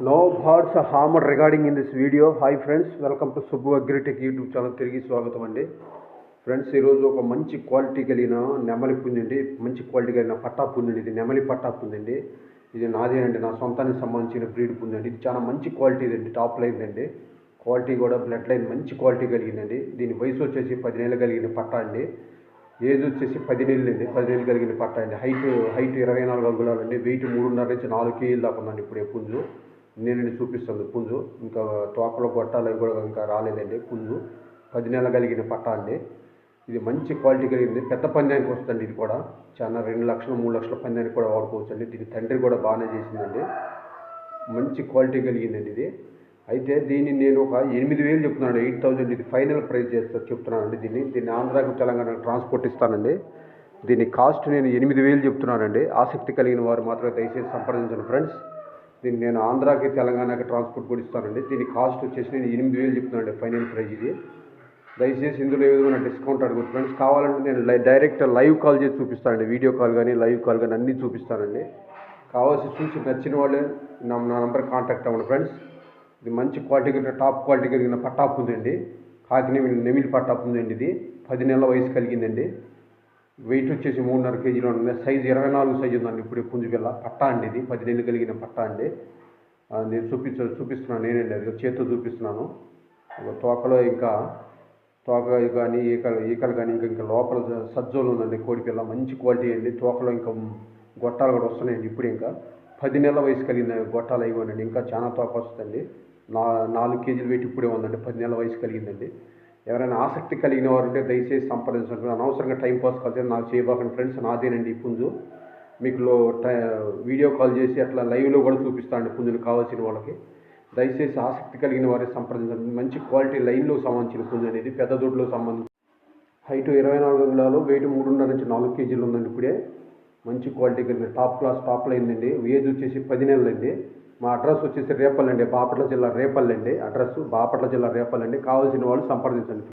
No birds are harmed in in video hi friends welcome to Subbu Agritech YouTube channel తిరిగి స్వాగతం అండి. Friends ఈరోజు ఒక మంచి క్వాలిటీ కలిగిన నెమలి పుంజండి మంచి క్వాలిటీ కలిగిన పట్టా పుంజండి ఇది నెమలి పట్టా పుంజండి ఇది నాదేనండి నా సొంతానికి సంబంధించిన బ్రీడ్ పుంజండి ఇది చాలా మంచి క్వాలిటీ అండి టాప్ లైన్ అండి. క్వాలిటీ కూడా బ్లడ్ లైన్ మంచి క్వాలిటీ కలిగిందండి దీని వయసు వచ్చేసి పది నెలలు కలిగిన పట్టా అండి. ఏజ్ వచ్చేసి పది నెలలు అండి. పది నెలలు కలిగిన పట్టా అండి. హైట్ హైట్ ఇరవై నాలుగు అంగుళాలండి వెయిట్ మూడున్నర నుంచి నాలుగు కేజీలు దాకా ఉందండి ఇప్పుడు పుంజు. నేను చూపిస్తుంది. పుంజు. ఇంకా తోకలో గొట్టాలు అవి కూడా ఇంకా రాలేదండి. పుంజు. పది నెలలు కలిగిన పట్టా అండి ఇది మంచి క్వాలిటీ కలిగింది. పెద్ద పందానికి వస్తుంది ఇది కూడా. చాలా రెండు లక్షలు మూడు లక్షల పందానికి కూడా వాడుకోవచ్చు అండి దీని తండ్రి కూడా బాగానే చేసిందండి. మంచి క్వాలిటీ కలిగిందండి ఇది. అయితే దీన్ని నేను ఒక ఎనిమిది వేలు చెప్తున్నాను ఎయిట్ థౌజండ్ ఇది ఫైనల్ ప్రైస్ చేస్తా చెప్తున్నానండి దీన్ని. దీన్ని ఆంధ్రాకు తెలంగాణకు ట్రాన్స్పోర్ట్ ఇస్తానండి. దీని కాస్ట్ నేను ఎనిమిది వేలు చెప్తున్నానండి. ఆసక్తి కలిగిన వారు మాత్రమే దయచేసి సంప్రదించండి ఫ్రెండ్స్. దీన్ని నేను ఆంధ్రాకి తెలంగాణకి ట్రాన్స్పోర్ట్ కూడా ఇస్తానండి. దీని కాస్ట్ వచ్చేసి నేను ఎనిమిది వేలు చెప్తున్నానండి ఫైనల్ ప్రైజ్ ఇది. దయచేసి ఇందులో ఏ విధమైన డిస్కౌంట్ అడుగుతుంది ఫ్రెండ్స్ కావాలంటే నేను లై డైరెక్ట్ లైవ్ కాల్ చేసి చూపిస్తానండి. వీడియో కాల్ కానీ లైవ్ కాల్ కానీ అన్నీ చూపిస్తానండి. కావాల్సి చూసి నచ్చిన వాళ్ళే నా నా నంబర్ కాంటాక్ట్ అవ్వండి ఫ్రెండ్స్ ఇది మంచి క్వాలిటీ కలిగిన టాప్ క్వాలిటీ కలిగిన పట్టాపు ఉందండి. కాకి నెమిలి పట్టాపు ఉందండి ఇది. పది నెలల వయసు కలిగిందండి. వెయిట్ వచ్చేసి మూడున్నర కేజీలో ఉంది సైజు ఇరవై నాలుగు సైజు ఉందండి. ఇప్పుడే పుంజుపిల్ల పట్టా అండి ఇది. పది నెలలు కలిగిన పట్టా అండి. నేను చూపించ చూపిస్తున్నాను నేనండి. అది చేత్తో చూపిస్తున్నాను. తోకలో ఇంకా తోక కానీ ఈకలు ఈకలు కానీ ఇంకా ఇంకా లోపల సజ్జోలు ఉందండి. కోడిపిల్ల మంచి క్వాలిటీ అండి. తోకలో ఇంకా గొట్టాలు కూడా వస్తున్నాయండి ఇప్పుడు ఇంకా. పది నెలల వయసు కలిగిన గొట్టాలు అయిపోయినండి ఇంకా చాలా తోక వస్తుందండి. నా నాలుగు కేజీలు వెయిట్ ఇప్పుడే ఉందండి. పది నెలల వయసు కలిగిందండి. ఎవరైనా ఆసక్తి కలిగిన వారు ఉంటే దయచేసి సంప్రదించండి. అనవసరంగా టైం పాస్ కలిసి నాకు చేయబాకండి ఫ్రెండ్స్ నాదేనండి పుంజు. మీకు టై వీడియో కాల్ చేసి అట్లా లైవ్లో కూడా చూపిస్తానండి పుంజుని కావాల్సిన వాళ్ళకి. దయచేసి ఆసక్తి కలిగిన వారిని సంప్రదించండి. మంచి క్వాలిటీ లైన్లో సంబంధించిన పుంజు అనేది పెద్ద దొడ్లో సంబంధించి. హైట్ ఇరవై నాలుగు అంగుళాలు వెయిట్ మూడున్నర నుంచి నాలుగు కేజీలు ఉందండి ఇప్పుడే. మంచి క్వాలిటీ కలిగిన టాప్ క్లాస్ టాప్ లైన్ అండి ఏజ్ వచ్చేసి పది నెలలు అండి మా అడ్రస్ వచ్చేసి రేపల్లండి బాపట్ల జిల్లా రేపల్లండి. అండి అడ్రస్ బాపట్ల జిల్లా రేపల్లండి. అండి కావాల్సిన వాళ్ళు సంప్రదించండి.